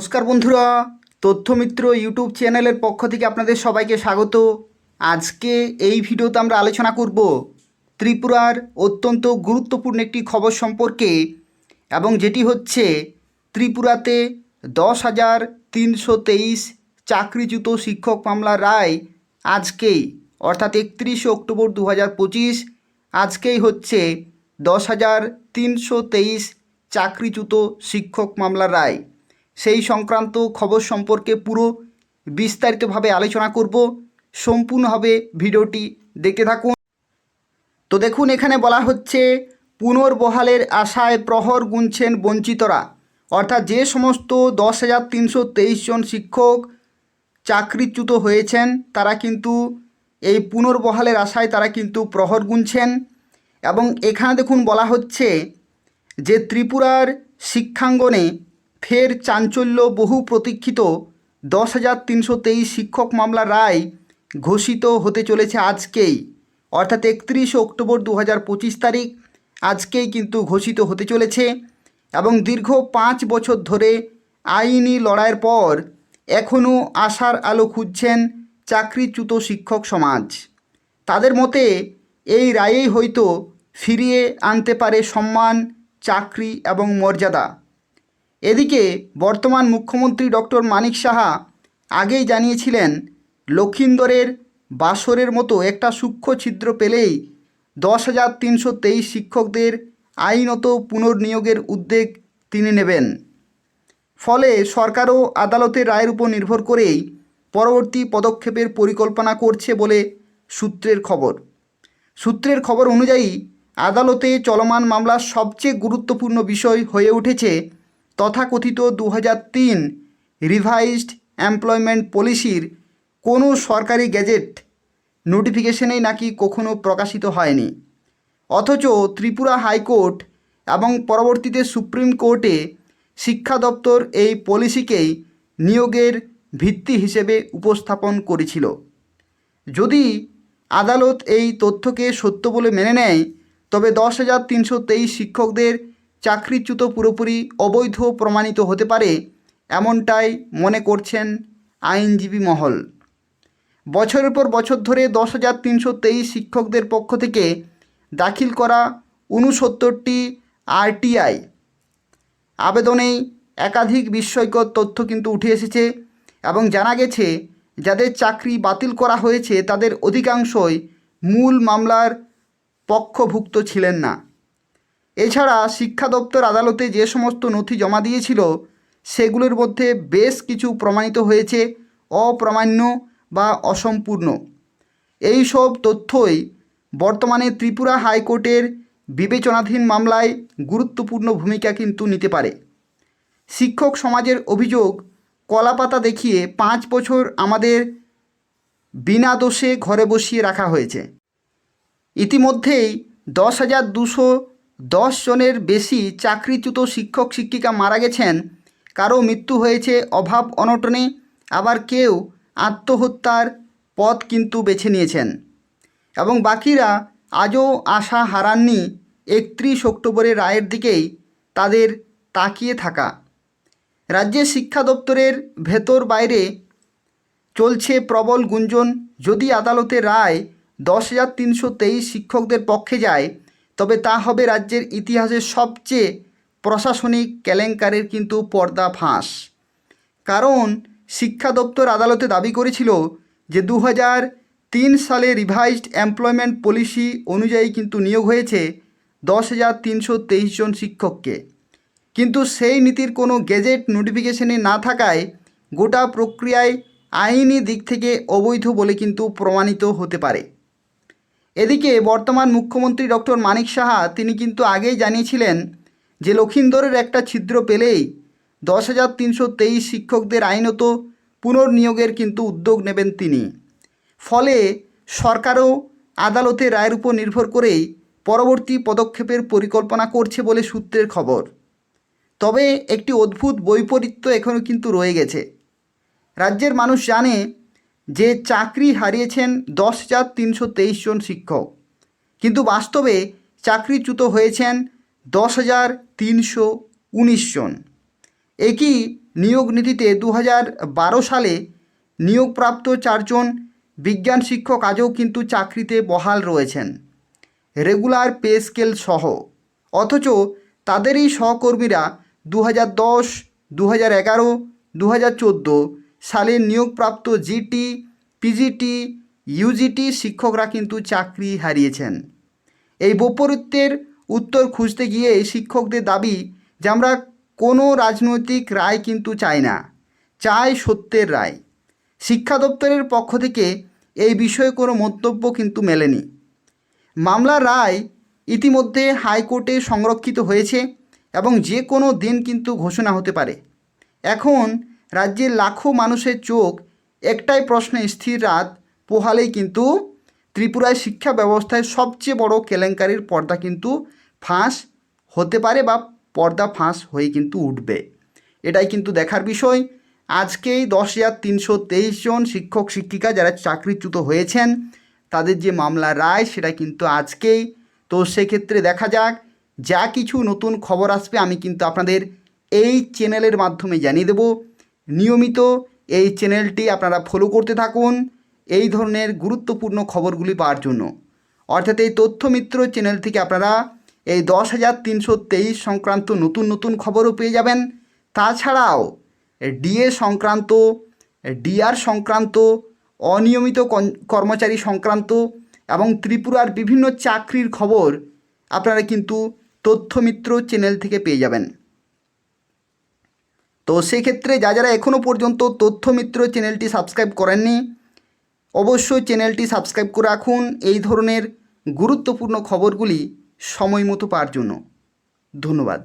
নমস্কার বন্ধুরা, তথ্যমিত্র ইউটিউব চ্যানেলের পক্ষ থেকে আপনাদের সবাইকে স্বাগত। আজকে এই ভিডিওতে আমরা আলোচনা করব ত্রিপুরার অত্যন্ত গুরুত্বপূর্ণ একটি খবর সম্পর্কে এবং যেটি হচ্ছে ত্রিপুরাতে দশ হাজার তিনশো তেইশ চাকরিচ্যুত শিক্ষক মামলার রায় আজকেই, অর্থাৎ একত্রিশে অক্টোবর দু হাজার পঁচিশ, আজকেই হচ্ছে দশ হাজার তিনশো তেইশ চাকরিচ্যুত শিক্ষক মামলার রায়। সেই সংক্রান্ত খবর সম্পর্কে পুরো বিস্তারিতভাবে আলোচনা করব। সম্পূর্ণভাবে ভিডিওটি দেখতে থাকুন। তো দেখুন, এখানে বলা হচ্ছে, পুনর্বহালের আশায় প্রহর গুনছেন বঞ্চিতরা। অর্থাৎ যে সমস্ত দশ হাজার তিনশো তেইশ জন শিক্ষক চাকরিচ্যুত হয়েছেন, তারা কিন্তু এই পুনর্বহালের আশায় তারা কিন্তু প্রহর গুনছেন। এবং এখানে দেখুন বলা হচ্ছে যে ত্রিপুরার শিক্ষাঙ্গনে ফের চাঞ্চল্য বহু প্রতীক্ষিত। দশ হাজার তিনশো তেইশ শিক্ষক মামলার রায় ঘোষিত হতে চলেছে আজকেই। অর্থাৎ একত্রিশে অক্টোবর দু হাজার পঁচিশ তারিখ আজকেই কিন্তু ঘোষিত হতে চলেছে এবং দীর্ঘ পাঁচ বছর ধরে আইনি লড়াইয়ের পর এখনও আশার আলো খুঁজছেন চাকরিচ্যুত শিক্ষক সমাজ। তাদের মতে এই রায়েই হয়তো ফিরিয়ে আনতে পারে সম্মান, চাকরি এবং মর্যাদা। এদিকে বর্তমান মুখ্যমন্ত্রী ডক্টর মানিক সাহা আগেই জানিয়েছিলেন, লক্ষিন্দরের বাসরের মতো একটা সূক্ষ্ম ছিদ্র পেলেই দশ হাজার তিনশো তেইশ শিক্ষকদের আইনত পুনর্নিয়োগের উদ্যোগ তিনি নেবেন। ফলে সরকারও আদালতের রায়ের উপর নির্ভর করেই পরবর্তী পদক্ষেপের পরিকল্পনা করছে বলে সূত্রের খবর। সূত্রের খবর অনুযায়ী আদালতে চলমান মামলার সবচেয়ে গুরুত্বপূর্ণ বিষয় হয়ে উঠেছে তথাকথিত দু তিন রিভাইজড এমপ্লয়মেন্ট পলিসির কোনো সরকারি গ্যাজেট নোটিফিকেশনেই নাকি কখনো প্রকাশিত হয়নি। অথচ ত্রিপুরা হাইকোর্ট এবং পরবর্তীতে সুপ্রিম কোর্টে শিক্ষা দপ্তর এই পলিসিকেই নিয়োগের ভিত্তি হিসেবে উপস্থাপন করেছিল। যদি আদালত এই তথ্যকে সত্য বলে মেনে নেয়, তবে দশ হাজার তিনশো তেইশ শিক্ষকদের চাকরিচ্যুত পুরোপুরি অবৈধ প্রমাণিত হতে পারে, এমনটাই মনে করছেন আইনজীবী মহল। বছরের পর বছর ধরে দশ হাজার তিনশো তেইশ শিক্ষকদের পক্ষ থেকে দাখিল করা উনসত্তরটি আরটিআই। আবেদনেই একাধিক বিস্ময়কর তথ্য কিন্তু উঠে এসেছে এবং জানা গেছে, যাদের চাকরি বাতিল করা হয়েছে তাদের অধিকাংশই মূল মামলার পক্ষভুক্ত ছিলেন না। এছাড়া শিক্ষা দপ্তর আদালতে যে সমস্ত নথি জমা দিয়েছিল, সেগুলোর মধ্যে বেশ কিছু প্রমাণিত হয়েছে, অপ্রামাণ্য বা অসম্পূর্ণ। এই সব তথ্যই বর্তমানে ত্রিপুরা হাইকোর্টের বিবেচনাধীন মামলায় গুরুত্বপূর্ণ ভূমিকা কিন্তু নিতে পারে। শিক্ষক সমাজের অভিযোগ, কলাপাতা দেখিয়ে পাঁচ বছর আমাদের বিনা দোষে ঘরে বসিয়ে রাখা হয়েছে। ইতিমধ্যেই দশ হাজার দুশো দশ জনের বেশি চাকরিচ্যুত শিক্ষক শিক্ষিকা মারা গেছেন, কারও মৃত্যু হয়েছে অভাব অনটনে, আবার কেউ আত্মহত্যার পথ কিন্তু বেছে নিয়েছেন। এবং বাকিরা আজও আশা হারাননি একত্রিশ অক্টোবরের রায়ের দিকেই তাদের তাকিয়ে থাকা। রাজ্যের শিক্ষা দপ্তরের ভেতর বাইরে চলছে প্রবল গুঞ্জন, যদি আদালতের রায় দশ হাজার তিনশো তেইশ শিক্ষকদের পক্ষে যায় তবে তা হবে রাজ্যের ইতিহাসের সবচেয়ে প্রশাসনিক কেলেঙ্কারের কিন্তু পর্দা ফাঁস। কারণ শিক্ষা দপ্তর আদালতে দাবি করেছিল যে দু তিন সালে রিভাইজড এমপ্লয়মেন্ট পলিসি অনুযায়ী কিন্তু নিয়োগ হয়েছে দশ হাজার তিনশো তেইশ জন শিক্ষককে। কিন্তু সেই নীতির কোনো গেজেট নোটিফিকেশনে না থাকায় গোটা প্রক্রিয়ায় আইনি দিক থেকে অবৈধ বলে কিন্তু প্রমাণিত হতে পারে। এদিকে বর্তমান মুখ্যমন্ত্রী ডক্টর মানিক সাহা, তিনি কিন্তু আগেই জানিয়েছিলেন যে লক্ষিন্দরের একটা ছিদ্র পেলেই দশ হাজার তিনশো তেইশ শিক্ষকদের আইনত পুনর্নিয়োগের কিন্তু উদ্যোগ নেবেন তিনি। ফলে সরকারও আদালতের রায়ের উপর নির্ভর করেই পরবর্তী পদক্ষেপের পরিকল্পনা করছে বলে সূত্রের খবর। তবে একটি অদ্ভুত বৈপরীত্য এখনও কিন্তু রয়ে গেছে। রাজ্যের মানুষ জানে যে চাকরি হারিয়েছেন দশ হাজার তিনশো তেইশ জন শিক্ষক। কিন্তু বাস্তবে চাকরিচ্যুত হয়েছেন দশ হাজার তিনশো উনিশ জন। একই নিয়োগ নীতিতে দু হাজার বারো সালে নিয়োগপ্রাপ্ত চারজন বিজ্ঞান শিক্ষক আজও কিন্তু চাকরিতে বহাল রয়েছেন। রেগুলার পে স্কেল সহ। অথচ তাদেরই সহকর্মীরা দু হাজার দশ, দু হাজার এগারো, দু হাজার চোদ্দ সালে নিয়োগপ্রাপ্ত জিটি, পিজিটি, ইউজিটি শিক্ষকরা কিন্তু চাকরি হারিয়েছেন। এই বৈপরীত্যের উত্তর খুঁজতে গিয়ে শিক্ষকদের দাবি যে আমরা কোনো রাজনৈতিক রায় কিন্তু চাই না, চাই সত্যের রায়। শিক্ষা দপ্তরের পক্ষ থেকে এই বিষয়ে কোনো মন্তব্য কিন্তু মেলেনি। মামলার রায় ইতিমধ্যে হাইকোর্টে সংরক্ষিত হয়েছে এবং যে কোনো দিন কিন্তু ঘোষণা হতে পারে। এখন রাজ্যের লাখো মানুষের চোখ, একটাই প্রশ্নে, স্থির রাত পোহালেই কিন্তু ত্রিপুরায় শিক্ষা ব্যবস্থায় সবচেয়ে বড় কেলেঙ্কারির পর্দা কিন্তু ফাঁস হতে পারে বা পর্দা ফাঁস হয়ে কিন্তু উঠবে। এটাই কিন্তু দেখার বিষয়। আজকেই দশ হাজার তিনশো তেইশ জন শিক্ষক, শিক্ষিকা যারা চাকরিচ্যুত হয়েছেন, তাদের যে মামলা রায়, সেটা কিন্তু আজকেই। তো সেক্ষেত্রে দেখা যাক, যা কিছু নতুন খবর আসবে আমি কিন্তু আপনাদের এই চ্যানেলের মাধ্যমে জানিয়ে দেব। নিয়মিত এই চ্যানেলটি আপনারা ফলো করতে থাকুন। এই ধরনের গুরুত্বপূর্ণ খবরগুলি পাওয়ার জন্য। অর্থাৎ এই তথ্যমিত্র চ্যানেল থেকে আপনারা এই দশ হাজার তিনশো তেইশ সংক্রান্ত নতুন নতুন খবরও পেয়ে যাবেন। তাছাড়াও ডিএ সংক্রান্ত, ডিআর সংক্রান্ত, অনিয়মিত কর্মচারী সংক্রান্ত এবং ত্রিপুরার বিভিন্ন চাকরির খবর আপনারা কিন্তু তথ্যমিত্র চ্যানেল থেকে পেয়ে যাবেন। তো সেক্ষেত্রে যা যারা এখনও পর্যন্ত তথ্য মিত্র চ্যানেলটি সাবস্ক্রাইব করেননি, অবশ্যই চ্যানেলটি সাবস্ক্রাইব করে রাখুন। এই ধরনের গুরুত্বপূর্ণ খবরগুলি সময় মতো পাওয়ার জন্য। ধন্যবাদ।